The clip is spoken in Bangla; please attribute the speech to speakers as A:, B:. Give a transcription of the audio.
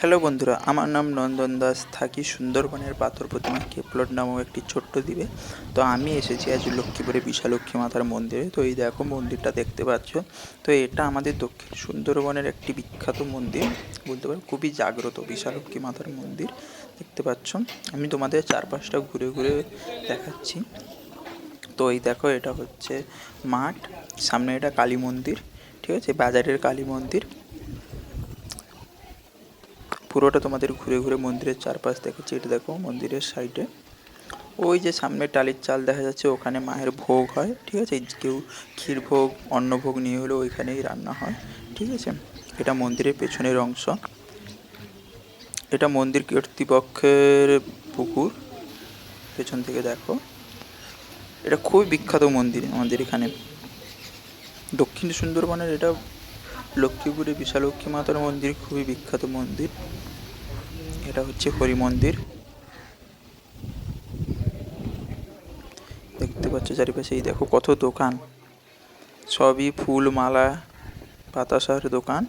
A: হ্যালো বন্ধুরা, আমার নাম নন্দন দাস, থাকি সুন্দরবনের পাথর প্রতিমা কেপলট নামক একটি ছোট্ট দ্বীপে। তো আমি এসেছি আজ লক্ষ্মীপুরে বিশালক্ষী মাতার মন্দিরে। তো এই দেখো মন্দিরটা দেখতে পাচ্ছ। তো এটা আমাদের দক্ষিণ সুন্দরবনের একটি বিখ্যাত মন্দির। বলতে পারো খুবই জাগ্রত বিশালক্ষী মাতার মন্দির। দেখতে পাচ্ছ? আমি তোমাদের চারপাশটা ঘুরে ঘুরে দেখাচ্ছি। তো এই দেখো, এটা হচ্ছে মাঠ। সামনে এটা কালী মন্দির, ঠিক আছে? বাজারের কালী মন্দির। পুরোটা তোমাদের ঘুরে ঘুরে মন্দিরের চারপাশ দেখাচ্ছি এটা দেখো মন্দিরের সাইডে। ওই যে সামনে টালির চাল দেখা যাচ্ছে, ওখানে মায়ের ভোগ হয়, ঠিক আছে? কেউ ক্ষীর ভোগ অন্নভোগ নিয়ে হলেও ওইখানেই রান্না হয়, ঠিক আছে? এটা মন্দিরের পেছনের অংশ। এটা মন্দির কর্তৃপক্ষের পুকুর, পেছন থেকে দেখো। এটা খুবই বিখ্যাত মন্দির, আমাদের এখানে। দক্ষিণ সুন্দরবনের এটা লক্ষ্মীপুরে বিশালক্ষ্মী মাতার মন্দির, খুবই বিখ্যাত মন্দির। এটা হচ্ছে হরি মন্দির। দেখতে পাচ্ছ চারিপাশে, এই দেখো কত দোকান। সবই ফুল, মালা পাতাসার দোকান।